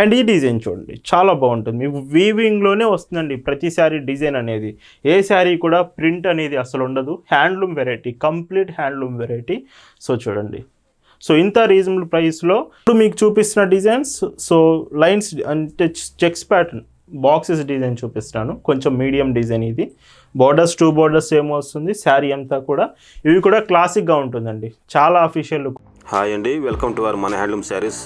And ఈ design చూడండి చాలా బాగుంటుంది. మీకు వీవింగ్లోనే వస్తుందండి ప్రతి శారీ డిజైన్ అనేది. ఏ శారీ కూడా ప్రింట్ అనేది అసలు ఉండదు. Handloom variety complete handloom variety. So చూడండి. సో ఇంత రీజనబుల్ ప్రైస్లో ఇప్పుడు మీకు చూపిస్తున్న డిజైన్స్ సో లైన్స్ అంటే చెక్స్ ప్యాటర్న్ బాక్సెస్ డిజైన్ చూపిస్తున్నాను కొంచెం మీడియం డిజైన్ ఇది. బోర్డర్స్ టూ బోర్డర్స్ ఏమో వస్తుంది శారీ అంతా కూడా. ఇవి కూడా క్లాసిక్గా ఉంటుందండి. చాలా అఫీషియల్ లుక్ హాయ్ అండి వెల్కమ్ టు అవర్ మన హ్యాండ్లూమ్ శారీస్.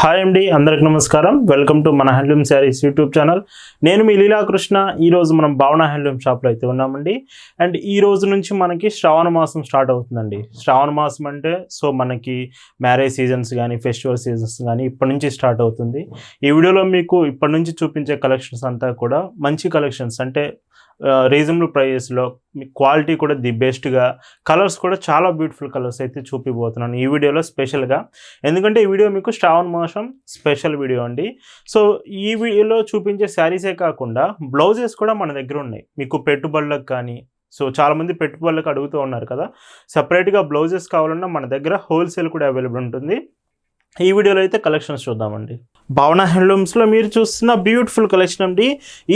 హాయ్ అండి అందరికి నమస్కారం. వెల్కమ్ టు మన హ్యాండ్లూమ్ శారీస్ యూట్యూబ్ ఛానల్. నేను మీ లీలాకృష్ణ. ఈరోజు మనం భావన హ్యాండ్లూమ్ షాప్లో అయితే ఉన్నామండి. అండ్ ఈ రోజు నుంచి మనకి శ్రావణ మాసం స్టార్ట్ అవుతుందండి. శ్రావణ మాసం అంటే సో మనకి మ్యారేజ్ సీజన్స్ కానీ ఫెస్టివల్ సీజన్స్ కానీ ఇప్పటి నుంచి స్టార్ట్ అవుతుంది. ఈ వీడియోలో మీకు ఇప్పటి నుంచి చూపించే కలెక్షన్స్ అంతా కూడా మంచి కలెక్షన్స్. అంటే రీజనబుల్ ప్రైజెస్లో మీ క్వాలిటీ కూడా ది బెస్ట్గా కలర్స్ కూడా చాలా బ్యూటిఫుల్ కలర్స్ అయితే చూపిపోతున్నాను ఈ వీడియోలో స్పెషల్గా. ఎందుకంటే ఈ వీడియో మీకు శ్రావణ మాసం స్పెషల్ వీడియో అండి. సో ఈ వీడియోలో చూపించే శారీసే కాకుండా బ్లౌజెస్ కూడా మన దగ్గర ఉన్నాయి. మీకు పెట్టుబడులకు కానీ సో చాలామంది పెట్టుబడులకు అడుగుతూ ఉన్నారు కదా. సపరేట్గా బ్లౌజెస్ కావాలన్నా మన దగ్గర హోల్సేల్ కూడా అవైలబుల్ ఉంటుంది. ఈ వీడియోలో అయితే కలెక్షన్స్ చూద్దామండి. భావన హ్యాండ్లూమ్స్లో మీరు చూస్తున్న బ్యూటిఫుల్ కలెక్షన్ అండి.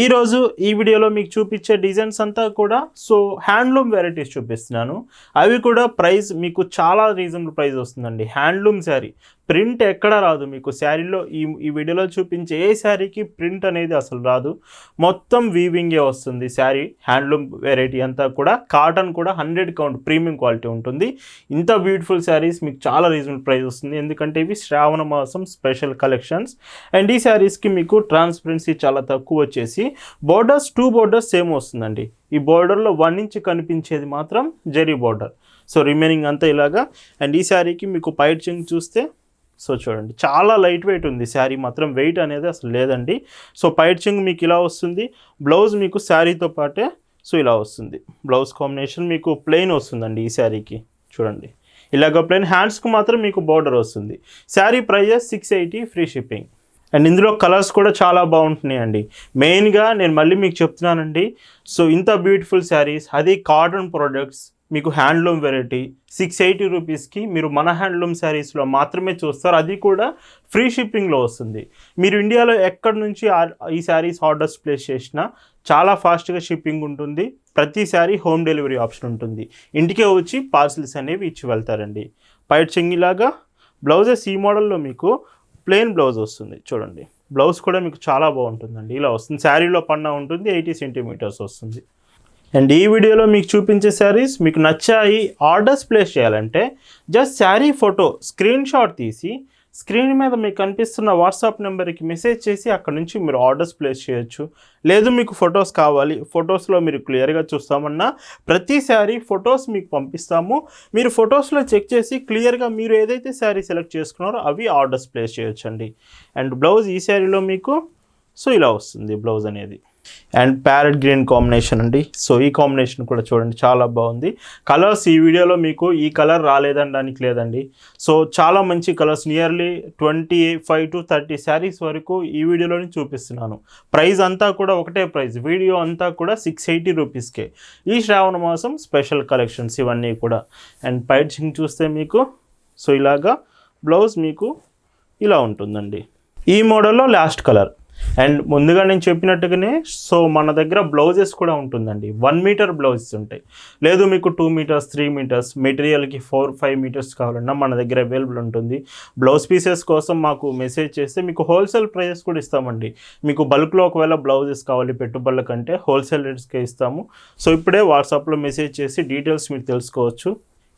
ఈరోజు ఈ వీడియోలో మీకు చూపించే డిజైన్స్ అంతా కూడా సో హ్యాండ్లూమ్ వెరైటీస్ చూపిస్తున్నాను. అవి కూడా ప్రైస్ మీకు చాలా రీజనబుల్ ప్రైస్ వస్తుందండి. హ్యాండ్లూమ్ శారీ. ప్రింట్ ఎక్కడ రాదు మీకు. శారీలో ఈ ఈ వీడియోలో చూపించే ఏ శారీకి ప్రింట్ అనేది అసలు రాదు. మొత్తం వీవింగే వస్తుంది. శారీ హ్యాండ్లూమ్ వెరైటీ అంతా కూడా కాటన్ కూడా హండ్రెడ్ కౌంట్ ప్రీమియం క్వాలిటీ ఉంటుంది. ఇంత బ్యూటిఫుల్ శారీస్ మీకు చాలా రీజనబుల్ ప్రైస్ వస్తుంది. ఎందుకంటే ఇవి శ్రావణ మాసం స్పెషల్ కలెక్షన్స్ అండ్ ఈ శారీస్కి మీకు ట్రాన్స్పరెన్సీ చాలా తక్కువ వచ్చేసి బోర్డర్స్ టూ బోర్డర్స్ సేమ్ వస్తుందండి. ఈ బోర్డర్లో వన్ ఇంచ్ కనిపించేది మాత్రం జెరీ బోర్డర్ సో రిమైనింగ్ అంతా ఇలాగా. అండ్ ఈ శారీకి మీకు పైట్ చింగ్ చూస్తే సో చూడండి చాలా లైట్ వెయిట్ ఉంది. శారీ మాత్రం వెయిట్ అనేది అసలు లేదండి. సో పైట్ చింగ్ మీకు ఇలా వస్తుంది. బ్లౌజ్ మీకు శారీతో పాటే సో ఇలా వస్తుంది. బ్లౌజ్ కాంబినేషన్ మీకు ప్లెయిన్ వస్తుందండి ఈ శారీకి. చూడండి. ఇలాగ ప్లెయిన్ హ్యాండ్స్కి మాత్రం మీకు బార్డర్ వస్తుంది. Sari prices six eighty free shipping. And ఇందులో కలర్స్ కూడా చాలా బాగుంటున్నాయండి. మెయిన్గా నేను మళ్ళీ మీకు చెప్తున్నానండి. సో ఇంత బ్యూటిఫుల్ శారీస్ అది కాటన్ ప్రోడక్ట్స్ మీకు హ్యాండ్లూమ్ వెరైటీ సిక్స్ ఎయిటీ రూపీస్కి మీరు మన హ్యాండ్లూమ్ శారీస్లో మాత్రమే చూస్తారు. అది కూడా ఫ్రీ షిప్పింగ్లో వస్తుంది. మీరు ఇండియాలో ఎక్కడి నుంచి ఈ శారీస్ ఆర్డర్స్ ప్లేస్ చేసినా చాలా ఫాస్ట్గా షిప్పింగ్ ఉంటుంది. ప్రతి హోమ్ డెలివరీ ఆప్షన్ ఉంటుంది. ఇంటికే వచ్చి పార్సిల్స్ అనేవి ఇచ్చి వెళ్తారండి. పైట్ చెంగిలాగా బ్లౌజెస్ ఈ మోడల్లో మీకు ప్లెయిన్ బ్లౌజ్ వస్తుంది. చూడండి. బ్లౌజ్ కూడా మీకు చాలా బాగుంటుందండి. ఇలా వస్తుంది. శారీలో పన్నా ఉంటుంది ఎయిటీ సెంటీమీటర్స్ వస్తుంది. అండ్ ఈ వీడియోలో మీకు చూపించే శారీస్ మీకు నచ్చాయి ఆర్డర్స్ ప్లేస్ చేయాలంటే just sari photo screen shot తీసి స్క్రీన్ మీద మీకు కనిపిస్తున్న వాట్సాప్ నెంబర్కి మెసేజ్ చేసి అక్కడ నుంచి మీరు ఆర్డర్స్ ప్లేస్ చేయొచ్చు. లేదు మీకు ఫొటోస్ కావాలి ఫొటోస్లో మీరు క్లియర్గా చూస్తామన్నా ప్రతి ఫొటోస్ మీకు పంపిస్తాము. మీరు ఫొటోస్లో చెక్ చేసి క్లియర్గా మీరు ఏదైతే శారీ సెలెక్ట్ చేసుకున్నారో అవి ఆర్డర్స్ ప్లేస్ చేయొచ్చండి. అండ్ బ్లౌజ్ ఈ శారీలో మీకు సో ఇలా వస్తుంది బ్లౌజ్ అనేది. అండ్ ప్యారెట్ గ్రీన్ కాంబినేషన్ అండి. సో ఈ కాంబినేషన్ కూడా చూడండి చాలా బాగుంది. కలర్స్ ఈ వీడియోలో మీకు ఈ కలర్ రాలేదనడానికి లేదండి. సో చాలా మంచి colours nearly twenty five to thirty saris వరకు ఈ వీడియోలోనే చూపిస్తున్నాను. ప్రైస్ అంతా కూడా ఒకటే ప్రైస్ వీడియో అంతా కూడా సిక్స్ ఎయిటీ రూపీస్కే. ఈ శ్రావణ మాసం స్పెషల్ కలెక్షన్స్ ఇవన్నీ కూడా. అండ్ పైచింగ్ చూస్తే మీకు సో ఇలాగా బ్లౌజ్ మీకు ఇలా ఉంటుందండి. ఈ మోడల్లో లాస్ట్ కలర్. అండ్ ముందుగా నేను చెప్పినట్టుగానే సో మన దగ్గర బ్లౌజెస్ కూడా ఉంటుందండి. వన్ మీటర్ బ్లౌజెస్ ఉంటాయి. లేదు మీకు టూ మీటర్స్ త్రీ మీటర్స్ మెటీరియల్కి ఫోర్ ఫైవ్ మీటర్స్ కావాలన్నా మన దగ్గర అవైలబుల్ ఉంటుంది. బ్లౌజ్ పీసెస్ కోసం మాకు మెసేజ్ చేస్తే మీకు హోల్సేల్ ప్రైజెస్ కూడా ఇస్తామండి. మీకు బల్క్లో ఒకవేళ బ్లౌజెస్ కావాలి పెట్టుబడుల కంటే హోల్సేల్ రేట్స్కే ఇస్తాము. సో ఇప్పుడే వాట్సాప్లో మెసేజ్ చేసి డీటెయిల్స్ మీరు తెలుసుకోవచ్చు.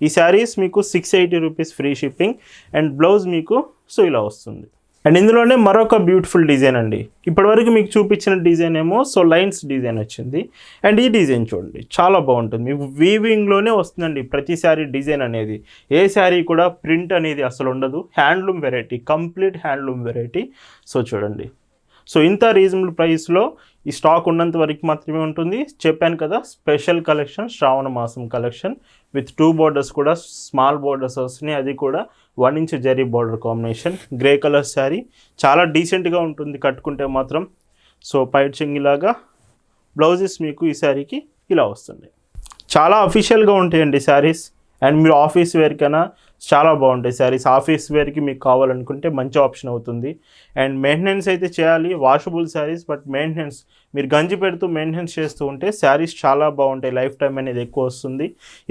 ఈ శారీస్ మీకు six eighty rupees free shipping and blouse మీకు సో ఇలా వస్తుంది. అండ్ ఇందులోనే మరొక బ్యూటిఫుల్ డిజైన్ అండి. ఇప్పటివరకు మీకు చూపించిన డిజైన్ ఏమో సో లైన్స్ డిజైన్ వచ్చింది. అండ్ ఈ డిజైన్ చూడండి చాలా బాగుంటుంది. మీకు వీవింగ్లోనే వస్తుందండి ప్రతి శారీ డిజైన్ అనేది. ఏ శారీ కూడా ప్రింట్ అనేది అసలు ఉండదు. Handloom variety complete handloom variety so చూడండి. సో ఇంత రీజనబుల్ ప్రైస్లో ఈ స్టాక్ ఉన్నంత వరకు మాత్రమే ఉంటుంది. చెప్పాను కదా స్పెషల్ కలెక్షన్ శ్రావణ మాసం కలెక్షన్ విత్ టూ బోర్డర్స్ కూడా స్మాల్ బోర్డర్స్ వస్తున్నాయి. అది కూడా one inch zari border combination grey colour sari చాలా డీసెంట్గా ఉంటుంది కట్టుకుంటే మాత్రం. సో పైట్ చెంగిలాగా బ్లౌజెస్ మీకు ఈ శారీకి ఇలా వస్తుంది చాలా అఫీషియల్గా ఉంటాయండి శారీస్ అండ్ మీరు ఆఫీస్ వేర్కైనా చాలా బాగుంటాయి. శారీస్ ఆఫీస్ వేర్కి మీకు కావాలనుకుంటే మంచి ఆప్షన్ అవుతుంది. అండ్ మెయింటెనెన్స్ అయితే చేయాలి. వాషబుల్ శారీస్ బట్ మెయింటెనెన్స్ మీరు గంజి పెడుతూ మెయింటెనెన్స్ చేస్తూ ఉంటే శారీస్ చాలా బాగుంటాయి. లైఫ్ టైం అనేది ఎక్కువ వస్తుంది.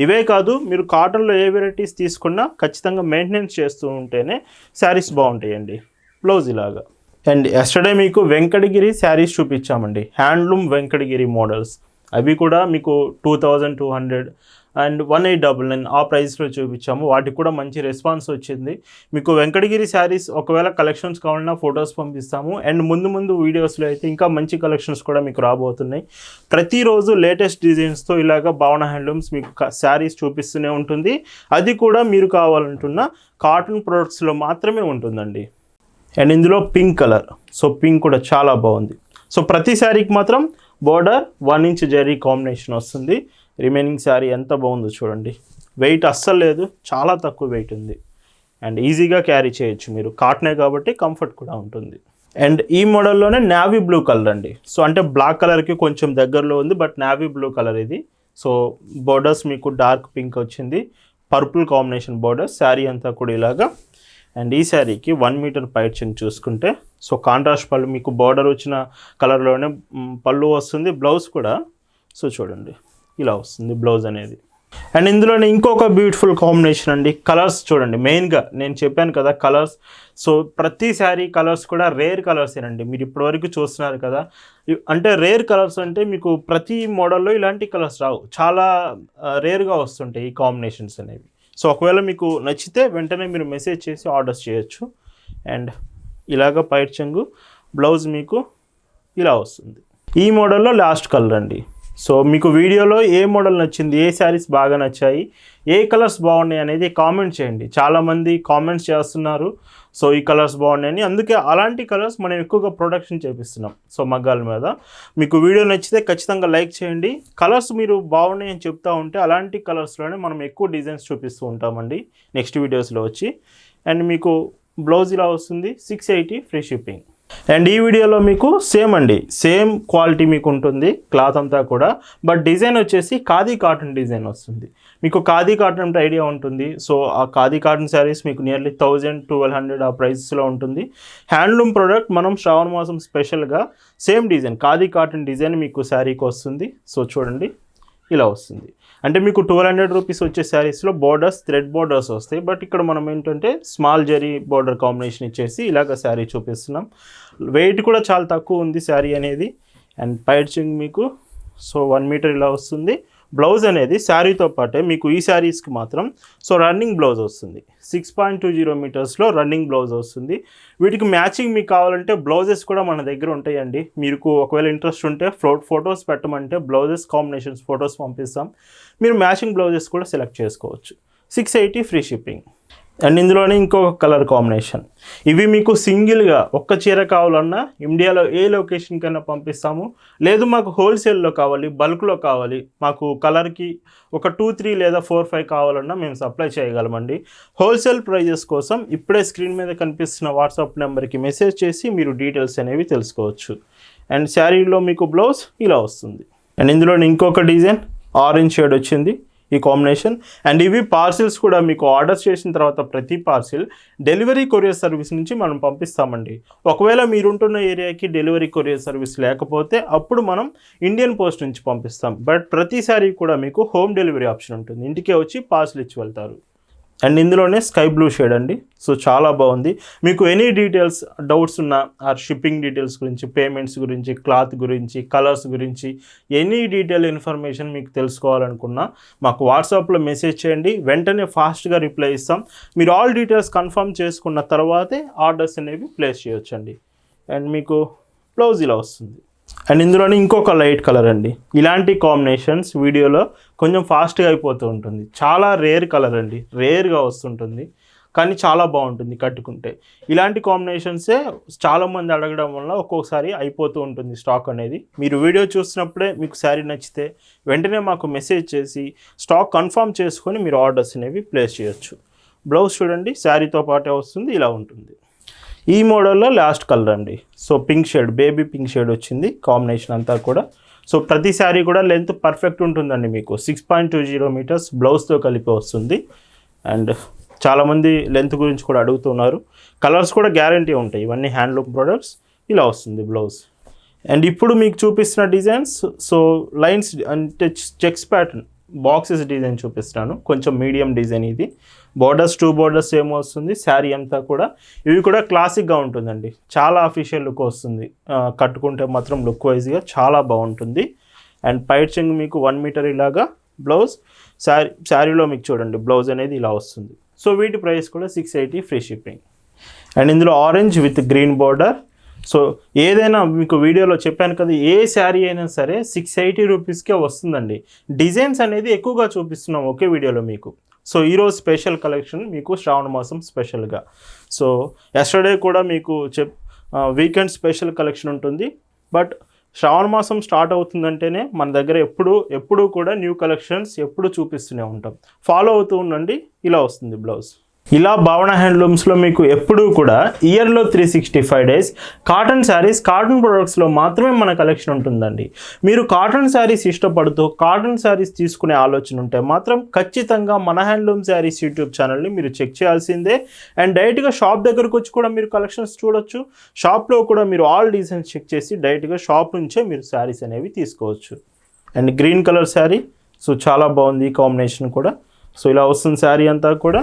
ఇవే కాదు మీరు కాటన్లో ఏ వెరైటీస్ తీసుకున్నా ఖచ్చితంగా మెయింటెనెన్స్ చేస్తూ ఉంటేనే శారీస్ బాగుంటాయండి. బ్లౌజ్ ఇలాగా. అండ్ ఎస్టర్డే మీకు వెంకటగిరి శారీస్ చూపించామండి. హ్యాండ్లూమ్ వెంకటగిరి మోడల్స్ అవి కూడా మీకు two thousand two hundred and one eight double nine ఆ ప్రైస్లో చూపించాము. వాటికి కూడా మంచి రెస్పాన్స్ వచ్చింది. మీకు వెంకటగిరి శారీస్ ఒకవేళ కలెక్షన్స్ కావాలన్నా ఫొటోస్ పంపిస్తాము. అండ్ ముందు ముందు వీడియోస్లో అయితే ఇంకా మంచి కలెక్షన్స్ కూడా మీకు రాబోతున్నాయి. ప్రతిరోజు లేటెస్ట్ డిజైన్స్తో ఇలాగ భావన హ్యాండ్లూమ్స్ మీకు శారీస్ చూపిస్తూనే ఉంటుంది. అది కూడా మీరు కావాలంటున్న కాటన్ ప్రొడక్ట్స్లో మాత్రమే ఉంటుందండి. అండ్ ఇందులో పింక్ కలర్. సో పింక్ కూడా చాలా బాగుంది. సో ప్రతి శారీకి మాత్రం border one inch zari combination వస్తుంది. రిమైనింగ్ శారీ ఎంత బాగుందో చూడండి. వెయిట్ అస్సలు లేదు చాలా తక్కువ వెయిట్ ఉంది. అండ్ ఈజీగా క్యారీ చేయొచ్చు మీరు. కాటనే కాబట్టి కంఫర్ట్ కూడా ఉంటుంది. అండ్ ఈ మోడల్లోనే నావీ బ్లూ కలర్ అండి. సో అంటే బ్లాక్ కలర్కి కొంచెం దగ్గరలో ఉంది బట్ నావీ బ్లూ కలర్ ఇది. సో బోర్డర్స్ మీకు డార్క్ పింక్ వచ్చింది. పర్పుల్ కాంబినేషన్ బోర్డర్ శారీ అంతా కూడా ఇలాగా. అండ్ ఈ శారీకి వన్ మీటర్ పైచింగ్ చూసుకుంటే సో కాంట్రాస్ట్ పళ్ళు మీకు బార్డర్ వచ్చిన కలర్లోనే పళ్ళు వస్తుంది బ్లౌజ్ కూడా. సో చూడండి. ఇలా వస్తుంది బ్లౌజ్ అనేది. అండ్ ఇందులోనే ఇంకొక బ్యూటిఫుల్ కాంబినేషన్ అండి కలర్స్ చూడండి. మెయిన్గా నేను చెప్పాను కదా కలర్స్ సో ప్రతి శారీ కలర్స్ కూడా రేర్ కలర్సేనండి మీరు ఇప్పటివరకు చూస్తున్నారు కదా. అంటే రేర్ కలర్స్ అంటే మీకు ప్రతి మోడల్లో ఇలాంటి కలర్స్ రావు. చాలా రేర్గా వస్తుంటాయి ఈ కాంబినేషన్స్ అనేవి. సో ఒకవేళ మీకు నచ్చితే వెంటనే మీరు మెసేజ్ చేసి ఆర్డర్స్ చేయొచ్చు. అండ్ ఇలాగ పైట్ చెంగు బ్లౌజ్ మీకు ఇలా వస్తుంది. ఈ మోడల్లో లాస్ట్ కలర్ అండి. సో మీకు వీడియోలో ఏ మోడల్ నచ్చింది ఏ శారీస్ బాగా నచ్చాయి ఏ కలర్స్ బాగున్నాయి అనేది కామెంట్ చేయండి. చాలామంది కామెంట్స్ చేస్తున్నారు సో ఈ కలర్స్ బాగున్నాయని. అందుకే అలాంటి కలర్స్ మనం ఎక్కువగా ప్రొడక్షన్ చేపిస్తున్నాం సో మగ్గాల మీద. మీకు వీడియో నచ్చితే ఖచ్చితంగా లైక్ చేయండి. కలర్స్ మీరు బాగున్నాయి అని చెప్తా ఉంటే అలాంటి కలర్స్లోనే మనం ఎక్కువ డిజైన్స్ చూపిస్తూ ఉంటామండి. నెక్స్ట్ వీడియోస్లో వచ్చి. అండ్ మీకు బ్లౌజ్ ఇలా వస్తుంది six eighty free shipping and ఈ వీడియోలో మీకు సేమ్ అండి. సేమ్ క్వాలిటీ మీకు ఉంటుంది. క్లాత్ అంతా కూడా. బట్ డిజైన్ వచ్చేసి ఖాదీ కాటన్ డిజైన్ వస్తుంది. మీకు ఖాదీ కాటన్ అంటే ఐడియా ఉంటుంది. సో ఆ ఖాదీ కాటన్ శారీస్ మీకు నియర్లీ థౌజండ్ ట్వెల్వ్ హండ్రెడ్ ఆ ప్రైస్లో ఉంటుంది. హ్యాండ్లూమ్ ప్రోడక్ట్ మనం శ్రావణ మాసం స్పెషల్గా same design khadi cotton design మీకు శారీకి వస్తుంది. సో చూడండి. ఇలా వస్తుంది. అంటే మీకు ట్వెల్వ్ హండ్రెడ్ రూపీస్ వచ్చే శారీస్లో బోర్డర్స్ థ్రెడ్ బోర్డర్స్ వస్తాయి. బట్ ఇక్కడ మనం ఏంటంటే స్మాల్ జరీ బోర్డర్ కాంబినేషన్ ఇచ్చేసి ఇలాగ శారీ చూపిస్తున్నాం. వెయిట్ కూడా చాలా తక్కువ ఉంది శారీ అనేది. అండ్ పైడ్చింగ్ మీకు సో వన్ మీటర్ ఇలా వస్తుంది. బ్లౌజ్ అనేది శారీతో పాటే మీకు ఈ శారీస్కి మాత్రం సో రన్నింగ్ బ్లౌజ్ వస్తుంది. సిక్స్ పాయింట్ టూ జీరో మీటర్స్లో రన్నింగ్ బ్లౌజ్ వస్తుంది. వీటికి మ్యాచింగ్ మీకు కావాలంటే బ్లౌజెస్ కూడా మన దగ్గర ఉంటాయండి. మీకు ఒకవేళ ఇంట్రెస్ట్ ఉంటే ఫ్లో ఫొటోస్ పెట్టమంటే బ్లౌజెస్ కాంబినేషన్స్ ఫొటోస్ పంపిస్తాం. మీరు మ్యాచింగ్ బ్లౌజెస్ కూడా సెలెక్ట్ చేసుకోవచ్చు. Six eighty free shipping. And ఇందులోనే ఇంకొక కలర్ కాంబినేషన్ ఇవి మీకు సింగిల్గా ఒక్క చీర కావాలన్నా ఇండియాలో ఏ లొకేషన్ కన్నా పంపిస్తాము. లేదు మాకు హోల్సేల్లో కావాలి బల్క్లో కావాలి మాకు కలర్కి ఒక టూ త్రీ లేదా ఫోర్ ఫైవ్ కావాలన్నా మేము సప్లై చేయగలమండి. హోల్సేల్ ప్రైజెస్ కోసం ఇప్పుడే స్క్రీన్ మీద కనిపిస్తున్న వాట్సాప్ నెంబర్కి మెసేజ్ చేసి మీరు డీటెయిల్స్ అనేవి తెలుసుకోవచ్చు. అండ్ శారీలో మీకు బ్లౌజ్ ఇలా వస్తుంది. అండ్ ఇందులో ఇంకొక డిజైన్ ఆరెంజ్ షేడ్ వచ్చింది. ఈ కాంబినేషన్ అండ్ ఇవి పార్సిల్స్ కూడా మీకు ఆర్డర్ చేసిన తర్వాత ప్రతి పార్సిల్ డెలివరీ కొరియర్ సర్వీస్ నుంచి మనం పంపిస్తామండి. ఒకవేళ మీరుంటున్న ఏరియాకి డెలివరీ కొరియర్ సర్వీస్ లేకపోతే అప్పుడు మనం ఇండియన్ పోస్ట్ నుంచి పంపిస్తాం. బట్ ప్రతిసారి కూడా మీకు హోమ్ డెలివరీ ఆప్షన్ ఉంటుంది. ఇంటికే వచ్చి పార్సిల్ ఇచ్చి వెళ్తారు. అండ్ ఇందులోనే స్కై బ్లూ షేడ్ అండి. సో చాలా బాగుంది. మీకు ఎనీ డీటెయిల్స్ డౌట్స్ ఉన్న ఆర్ షిప్పింగ్ డీటెయిల్స్ గురించి పేమెంట్స్ గురించి క్లాత్ గురించి కలర్స్ గురించి ఎనీ డీటెయిల్ ఇన్ఫర్మేషన్ మీకు తెలుసుకోవాలనుకున్నా మాకు వాట్సాప్లో మెసేజ్ చేయండి. వెంటనే ఫాస్ట్గా రిప్లై ఇస్తాం. మీరు ఆల్ డీటెయిల్స్ కన్ఫర్మ్ చేసుకున్న తర్వాతే ఆర్డర్స్ అనేవి ప్లేస్ చేయొచ్చండి. అండ్ మీకు బ్లౌజ్ ఇలా వస్తుంది. అండ్ ఇందులోనే ఇంకొక లైట్ కలర్ అండి. ఇలాంటి కాంబినేషన్స్ వీడియోలో కొంచెం ఫాస్ట్గా అయిపోతూ ఉంటుంది. చాలా రేర్ కలర్ అండి. రేర్గా వస్తుంటుంది. కానీ చాలా బాగుంటుంది కట్టుకుంటే. ఇలాంటి కాంబినేషన్సే చాలామంది అడగడం వల్ల ఒక్కొక్కసారి అయిపోతూ ఉంటుంది స్టాక్ అనేది. మీరు వీడియో చూసినప్పుడే మీకు శారీ నచ్చితే వెంటనే మాకు మెసేజ్ చేసి స్టాక్ కన్ఫర్మ్ చేసుకొని మీరు ఆర్డర్స్ అనేవి ప్లేస్ చేయొచ్చు. బ్లౌజ్ చూడండి శారీతో పాటే వస్తుంది ఇలా ఉంటుంది. ఈ మోడల్లో లాస్ట్ కలర్ అండి. So pink shade baby pink shade వచ్చింది కాంబినేషన్ అంతా కూడా. సో ప్రతి శారీ కూడా లెంత్ పర్ఫెక్ట్ ఉంటుందండి మీకు. Six point two zero metres బ్లౌజ్తో కలిపి వస్తుంది. అండ్ చాలామంది లెంత్ గురించి కూడా అడుగుతున్నారు. కలర్స్ కూడా గ్యారంటీ ఉంటాయి. ఇవన్నీ హ్యాండ్లూమ్ ప్రొడక్ట్స్ ఇలా వస్తుంది బ్లౌజ్ అండ్ ఇప్పుడు మీకు చూపిస్తున్న డిజైన్స్ సో లైన్స్ అంటే చెక్స్ ప్యాటర్న్ బాక్సెస్ డిజైన్ చూపిస్తున్నాను కొంచెం మీడియం డిజైన్ ఇది. బోర్డర్స్ టూ బోర్డర్స్ ఏమో వస్తుంది. శారీ అంతా కూడా. ఇవి కూడా క్లాసిక్గా ఉంటుందండి. చాలా అఫీషియల్ లుక్ వస్తుంది. కట్టుకుంటే మాత్రం లుక్ వైజ్గా చాలా బాగుంటుంది. అండ్ పైచింగ్ మీకు వన్ మీటర్ ఇలాగా బ్లౌజ్ శారీ శారీలో మీకు చూడండి బ్లౌజ్ అనేది ఇలా వస్తుంది. సో వీటి ప్రైస్ కూడా six eighty free shipping and ఇందులో orange with green border so ఏదైనా మీకు వీడియోలో చెప్పాను కదా ఏ శారీ అయినా సరే సిక్స్ ఎయిటీ రూపీస్కే వస్తుందండి. డిజైన్స్ అనేది ఎక్కువగా చూపిస్తున్నాం ఒకే వీడియోలో మీకు. సో ఈరోజు స్పెషల్ కలెక్షన్ మీకు శ్రావణ మాసం స్పెషల్గా సో ఎస్టర్డే కూడా మీకు చెప్ వీకెండ్ స్పెషల్ కలెక్షన్ ఉంటుంది. బట్ శ్రావణ మాసం స్టార్ట్ అవుతుందంటేనే మన దగ్గర ఎప్పుడు ఎప్పుడూ కూడా న్యూ కలెక్షన్స్ ఎప్పుడు చూపిస్తూనే ఉంటాం. ఫాలో అవుతూ ఉండండి ఇలా వస్తుంది బ్లౌజ్ ఇలా భావన హ్యాండ్లూమ్స్లో మీకు ఎప్పుడూ కూడా ఇయర్లో three sixty five days cotton saris cotton ప్రొడక్ట్స్లో మాత్రమే మన కలెక్షన్ ఉంటుందండి. మీరు కాటన్ శారీస్ ఇష్టపడుతూ కాటన్ శారీస్ తీసుకునే ఆలోచన ఉంటే మాత్రం ఖచ్చితంగా మన హ్యాండ్లూమ్ శారీస్ యూట్యూబ్ ఛానల్ని మీరు చెక్ చేయాల్సిందే. అండ్ డైరెక్ట్గా షాప్ దగ్గరకు వచ్చి కూడా మీరు కలెక్షన్స్ చూడొచ్చు. షాప్లో కూడా మీరు ఆల్ డిజైన్స్ చెక్ చేసి డైరెక్ట్గా షాప్ నుంచే మీరు శారీస్ అనేవి తీసుకోవచ్చు. And green colour sari so చాలా బాగుంది కాంబినేషన్ కూడా. సో ఇలా వస్తుంది శారీ అంతా కూడా.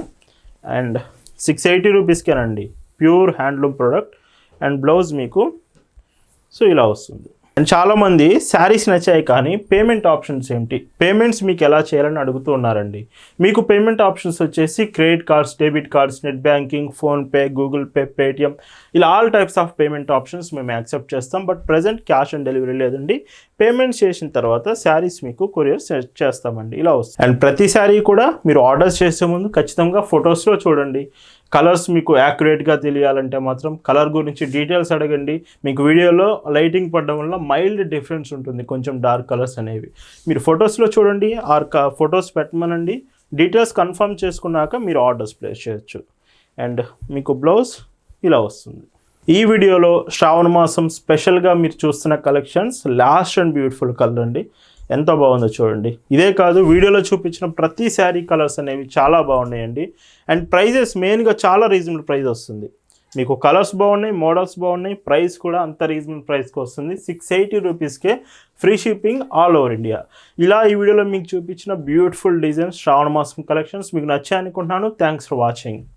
And six eighty రూపీస్కేనండి. Pure handloom product and blouse మీకు సో ఇలా వస్తుంది. అండ్ చాలామంది శారీస్ నచ్చాయి కానీ పేమెంట్ ఆప్షన్స్ ఏంటి? పేమెంట్స్ మీకు ఎలా చేయాలని అడుగుతూ ఉన్నారండి. మీకు పేమెంట్ ఆప్షన్స్ వచ్చేసి credit cards debit cards net banking PhonePe Google Pay Paytm ఇలా all types of payment options మేము యాక్సెప్ట్ చేస్తాం. But present cash on delivery లేదండి. పేమెంట్ చేసిన తర్వాత శారీస్ మీకు కొరియర్ చేస్తామండి. ఇలా వస్తుంది. అండ్ ప్రతి శారీ కూడా మీరు ఆర్డర్స్ చేసే ముందు ఖచ్చితంగా ఫొటోస్లో చూడండి. కలర్స్ మీకు యాక్యురేట్గా తెలియాలంటే మాత్రం కలర్ గురించి డీటెయిల్స్ అడగండి. మీకు వీడియోలో లైటింగ్ పడడం వల్ల మైల్డ్ డిఫరెన్స్ ఉంటుంది. కొంచెం డార్క్ కలర్స్ అనేవి. మీరు ఫొటోస్లో చూడండి ఆర్ ఫొటోస్ పెట్టమనండి. డీటెయిల్స్ కన్ఫర్మ్ చేసుకున్నాక మీరు ఆర్డర్స్ ప్లేస్ చేయొచ్చు. అండ్ మీకు బ్లౌజ్ ఇలా వస్తుంది. ఈ వీడియోలో శ్రావణ మాసం స్పెషల్గా మీరు చూస్తున్న collections last and beautiful colour అండి. ఎంత బాగుందో చూడండి. ఇదే కాదు వీడియోలో చూపించిన ప్రతి శారీ కలర్స్ అనేవి చాలా బాగున్నాయండి. అండ్ ప్రైజెస్ మెయిన్గా చాలా రీజనబుల్ ప్రైస్ వస్తుంది. మీకు కలర్స్ బాగున్నాయి మోడల్స్ బాగున్నాయి ప్రైస్ కూడా అంత రీజనబుల్ ప్రైస్కి వస్తుంది. సిక్స్ ఎయిటీ రూపీస్కే free shipping all over India. ఇలా ఈ వీడియోలో మీకు చూపించిన బ్యూటిఫుల్ డిజైన్స్ శ్రావణ మాసం కలెక్షన్స్. మీకు నచ్చాయనుకుంటున్నాను థ్యాంక్స్ ఫర్ వాచింగ్.